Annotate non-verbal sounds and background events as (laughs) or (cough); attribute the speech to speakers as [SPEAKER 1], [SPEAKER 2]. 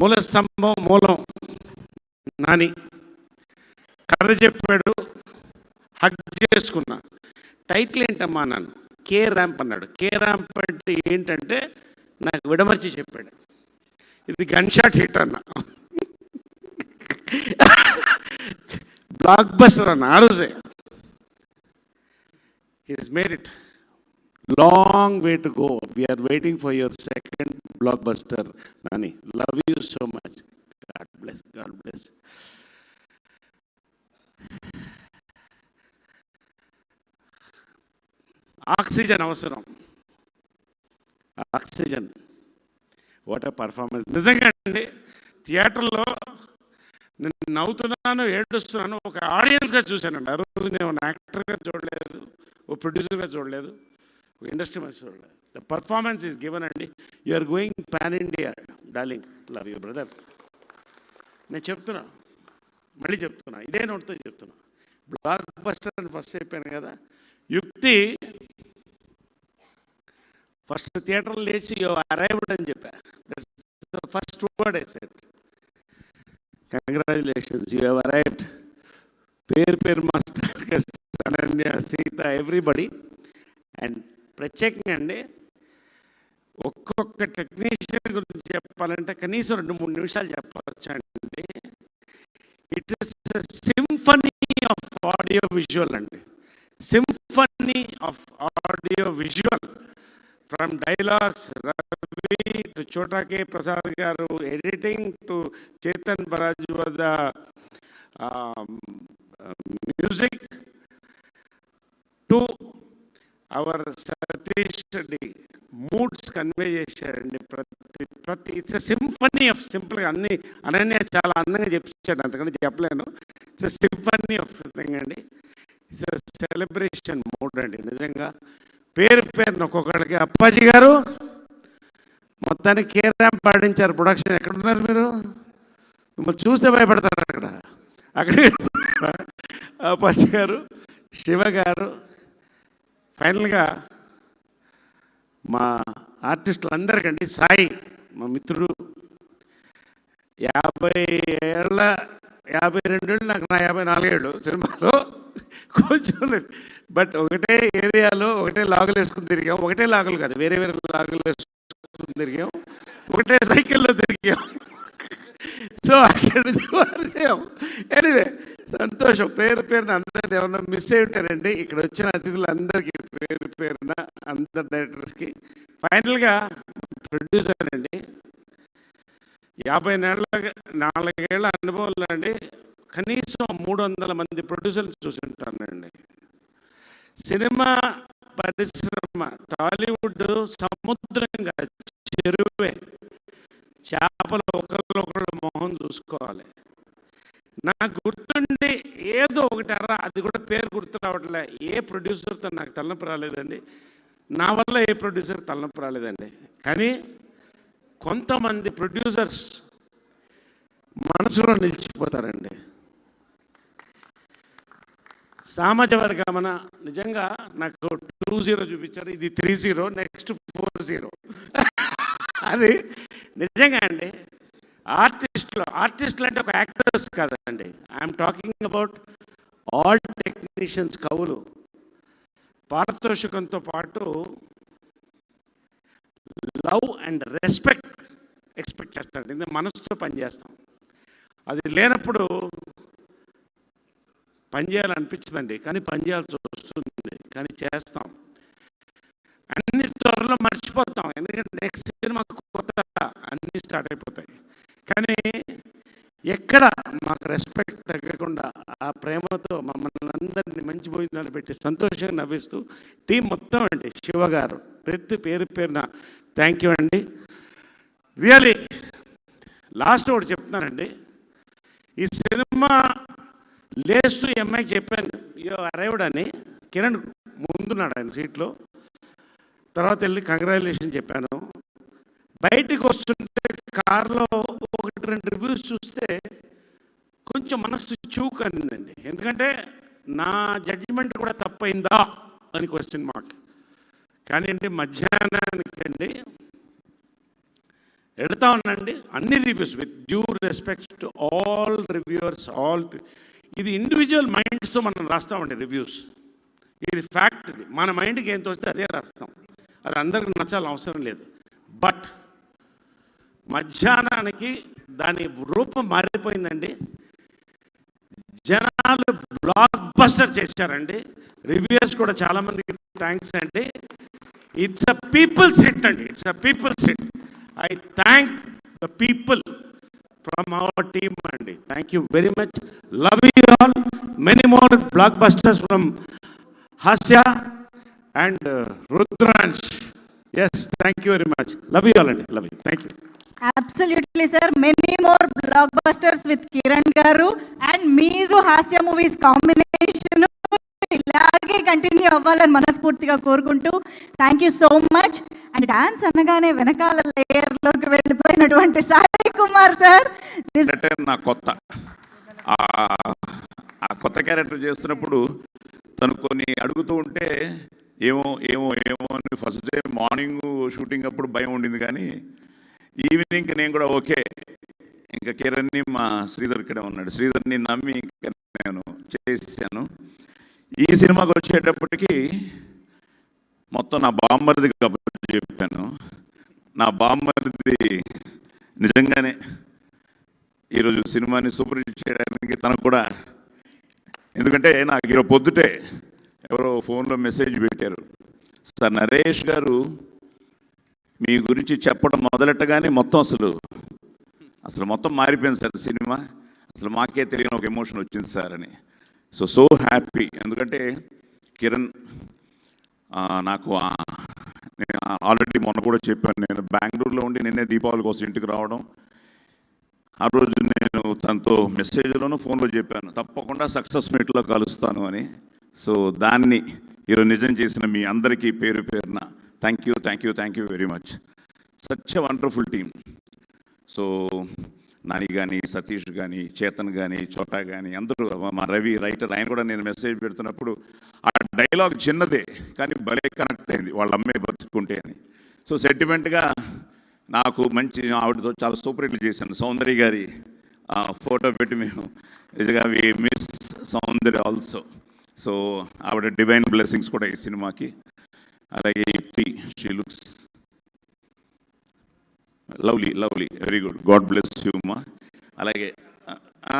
[SPEAKER 1] మూల స్తంభం మూలం నాని. కథ చెప్పాడు హగ్ చేసుకున్నా. టైటిల్ ఏంటమ్మా అన్నాను కే ర్యాంప్ అన్నాడు. కే ర్యాంప్ అంటే ఏంటంటే నాకు విడమర్చి చెప్పాడు. ఇది గన్ షాట్ హిట్ అన్న. బ్లాక్ బస్టర్ అన్న ఆ రోజే. Is made it long way to go we're waiting for your second blockbuster Nani love you so much God bless God bless oxygen అవసరం. ఆక్సిజన్ వాట్ ఏ పర్ఫార్మెన్స్ నిజంగా అండి థియేటర్లో నేను నవ్వుతున్నాను ఏడుస్తున్నాను ఒక ఆడియన్స్గా చూశానండి. ఆ రోజు నేను యాక్టర్గా చూడలేదు ఓ ప్రొడ్యూసర్గా చూడలేదు. ఇండస్ట్రీ మనిషి ద పర్ఫార్మెన్స్ ఈస్ గివెన్ అండి you are going pan India darling love you brother నేను చెప్తున్నా. మళ్ళీ చెప్తున్నా. ఇదే నోట్తో చెప్తున్నా. బ్లాక్ బస్టర్ అని ఫస్ట్ చెప్పాను కదా. యుక్తి ఫస్ట్ థియేటర్ లేచి యో అరైవ్డ్ అని చెప్పా. First word I set congratulations you have arrived పేరు పేరు master Ananya Sita everybody and ప్రత్యేకంగా అండి ఒక్కొక్క టెక్నీషియన్ గురించి చెప్పాలంటే కనీసం రెండు మూడు నిమిషాలు చెప్పవచ్చు అండి. It is symphony of audio visual అండి. Symphony of audio visual from dialogues Ravi to Chota K Prasad గారు ఎడిటింగ్ టు చేతన్ బరాజు వద్ద music to our Satish Reddy moods convey చేశాడండి ప్రతి ప్రతి ఇట్స్ సింఫనీ ఆఫ్ సింపుల్గా అన్ని అనన్య చాలా అందంగా చెప్పించాడు అంతకంటే చెప్పలేను. ఇట్స్ సింఫనీ ఆఫ్ థింగ్ అండి. ఇట్స్ సెలబ్రేషన్ మూడ్ అండి నిజంగా. పేరు పేరున ఒక్కొక్కడికి అప్పాజీ గారు మొత్తానికి కేరాం పాటించారు ప్రొడక్షన్ ఎక్కడున్నారు మీరు? మిమ్మల్ని చూస్తే భయపడతారు అక్కడ. అక్కడ అప్పాజీ గారు శివ గారు ఫైనల్గా మా ఆర్టిస్టులు అందరికండి సాయి మా మిత్రుడు యాభై ఏళ్ళ యాభై రెండేళ్ళు నాకు నా యాభై నాలుగేళ్ళు సినిమాలో. కొంచెం బట్ ఒకటే ఏరియాలో ఒకటే లాగులు వేసుకుని తిరిగాం. ఒకటే లాగులు కాదు వేరే వేరే లాగులు వేసుకుని తిరిగాం. ఒకటే సైకిల్లో తిరిగాం. సో అక్కడ ఎనివే సంతోషం. పేరు పేరున అందరిని ఎవరన్నా మిస్ అయి ఉంటారండి ఇక్కడ వచ్చిన అతిథులందరికీ పేరు పేరున అందరి డైరెక్టర్స్కి ఫైనల్గా ప్రొడ్యూసర్ అండి. యాభై నెలల నాలుగేళ్ళ అనుభవంలో అండి కనీసం మూడు వందల మంది ప్రొడ్యూసర్లు చూసి ఉంటానండి. సినిమా పరిశ్రమ టాలీవుడ్ సముద్రంగా చెరువే. చేపలు ఒకళ్ళొకళ్ళు మొహం చూసుకోవాలి. నాకు గుర్తు ఏదో ఒకటి అరా అది కూడా పేరు గుర్తు రావట్లే. ఏ ప్రొడ్యూసర్తో నాకు తలనొప్పి రాలేదండి. నా వల్ల ఏ ప్రొడ్యూసర్ తలనొప్పి రాలేదండి. కానీ కొంతమంది ప్రొడ్యూసర్స్ మనసులో నిలిచిపోతారండి. సామాజ వర్గమన నిజంగా నాకు టూ జీరో చూపించారు. ఇది three zero next four zero. (laughs) అది నిజంగా అండి. ఆర్టిస్టులు ఆర్టిస్టులు అంటే ఒక యాక్టర్స్ కాదండి. I'm talking about all technicians కవులు. పారితోషికంతో పాటు లవ్ అండ్ రెస్పెక్ట్ ఎక్స్పెక్ట్ చేస్తాడు ఎందుకంటే మనసుతో పనిచేస్తాం అది లేనప్పుడు పనిచేయాలనిపించదండి కానీ పని చేయాల్సి వస్తుంది. కానీ చేస్తాం. అన్ని త్వరలో మర్చిపోతాం. ఎందుకంటే నెక్స్ట్ సినిమా కొత్త అన్నీ స్టార్ట్ అయిపోతాయి. కానీ ఎక్కడ మాకు రెస్పెక్ట్ తగ్గకుండా ఆ ప్రేమతో మమ్మల్ని అందరినీ మంచి భోజనాలు పెట్టి సంతోషంగా నవ్విస్తూ టీం మొత్తం అండి. శివ గారు ప్రతి పేరు పేరున థ్యాంక్ యూ అండి. రియలీ లాస్ట్ ఒకటి చెప్తున్నానండి. ఈ సినిమా లేస్తూ ఈ అమ్మాయికి చెప్పాను. అయ్యో అరైవ్డ్ అని. కిరణ్ ముందున్నాడు ఆయన సీట్లో. తర్వాత వెళ్ళి కంగ్రాచులేషన్ చెప్పాను. బయటికి వస్తుంటే కార్లో ఒకటి రెండు రివ్యూస్ చూస్తే కొంచెం మనసు చూక్ అనిందండి ఎందుకంటే నా జడ్జిమెంట్ కూడా తప్పైందా అని క్వశ్చన్ మార్క్ కానీ అండి మధ్యాహ్నానికి అండి వెళ్తా ఉండండి అన్ని reviews with due respect to all reviewers all ఇది ఇండివిజువల్ మైండ్స్తో మనం రాస్తామండి రివ్యూస్ ఇది ఫ్యాక్ట్ ఇది మన మైండ్కి ఏం తోస్తే అదే రాస్తాం. అది అందరికి నచ్చాల్సిన అవసరం లేదు. బట్ మధ్యాహ్నానికి దాని రూపం మారిపోయిందండి. జనాలు బ్లాక్ బస్టర్ చేశారండి. రివ్యూస్ కూడా చాలామందికి థ్యాంక్స్ అండి. ఇట్స్ అ పీపుల్స్ సెట్ అండి. It's a people's set. I thank the people from our team అండి. Thank you very much. Love you all. Many more blockbusters from Haasya and Rudransh. Yes thank you very much love you all అండి. Love you thank you
[SPEAKER 2] absolutely sir many more blockbusters with Kiran గారు and మీరు హాస్య movies combination ఇలాగే continue అవ్వాలని మనస్ఫూర్తిగా కోరుకుంటూ thank you so much and dance అనగానే వెనకాల లేయర్లోకి వెళ్ళిపోయినటువంటి సాయి కుమార్ సార్
[SPEAKER 3] నా కొత్త. ఆ- ఆ కొత్త క్యారెక్టర్ చేస్తున్నప్పుడు తను కొన్ని అడుగుతూ ఉంటే ఏమో ఏమో ఏమో అని ఫస్ట్ డే మార్నింగ్ షూటింగ్ అప్పుడు భయం ఉండింది కానీ ఈవినింగ్ నేను కూడా ఓకే. ఇంకా కిరణ్ని మా శ్రీధర్ ఇక్కడే ఉన్నాడు. శ్రీధర్ని నమ్మి ఇంకా నేను చేశాను ఈ సినిమాకి వచ్చేటప్పటికి మొత్తం నా బామ్మరిది చెప్పాను. నా బామ్మరిది నిజంగానే ఈరోజు సినిమాని సూపర్ హిట్ చేయడానికి తనకు కూడా ఎందుకంటే నాకు ఈరోజు పొద్దుటే ఎవరో ఫోన్లో మెసేజ్ పెట్టారు. సార్ నరేష్ గారు మీ గురించి చెప్పడం మొదలెట్టగానే మొత్తం అసలు అసలు మొత్తం మారిపోయింది సార్ సినిమా. అసలు మాకే తెలియని ఒక ఎమోషన్ వచ్చింది సార్ అని. So so happy. ఎందుకంటే కిరణ్ నాకు నేను ఆల్రెడీ మొన్న కూడా చెప్పాను నేను బెంగళూరులో ఉండి నిన్నే దీపావళి కోసం ఇంటికి రావడం. ఆ రోజు నేను తనతో మెసేజ్లోనూ ఫోన్లో చెప్పాను తప్పకుండా సక్సెస్ మీట్లో కలుస్తాను అని. సో దాన్ని ఈరోజు నిజం చేసిన మీ అందరికీ పేరు పేరున thank you thank you thank you very much such a wonderful team so Nani కానీ సతీష్ కానీ చేతన్ కానీ చోటా కానీ అందరూ మా రవి రైటర్ ఆయన కూడా నేను మెసేజ్ పెడుతున్నప్పుడు ఆ డైలాగ్ చిన్నదే కానీ భలే కనెక్ట్ అయింది. వాళ్ళ అమ్మాయి బతుకుంటే అని. సో సెంటిమెంట్గా నాకు మంచి ఆవిడతో చాలా సూపర్ హిట్లు చేశాను. సౌందర్య గారి ఫోటో పెట్టి మేము నిజంగా we miss Soundarya also so ఆవిడ డివైన్ బ్లెస్సింగ్స్ కూడా ఈ సినిమాకి. అలాగే she looks lovely lovely very good God bless you మా అలాగే ఆ,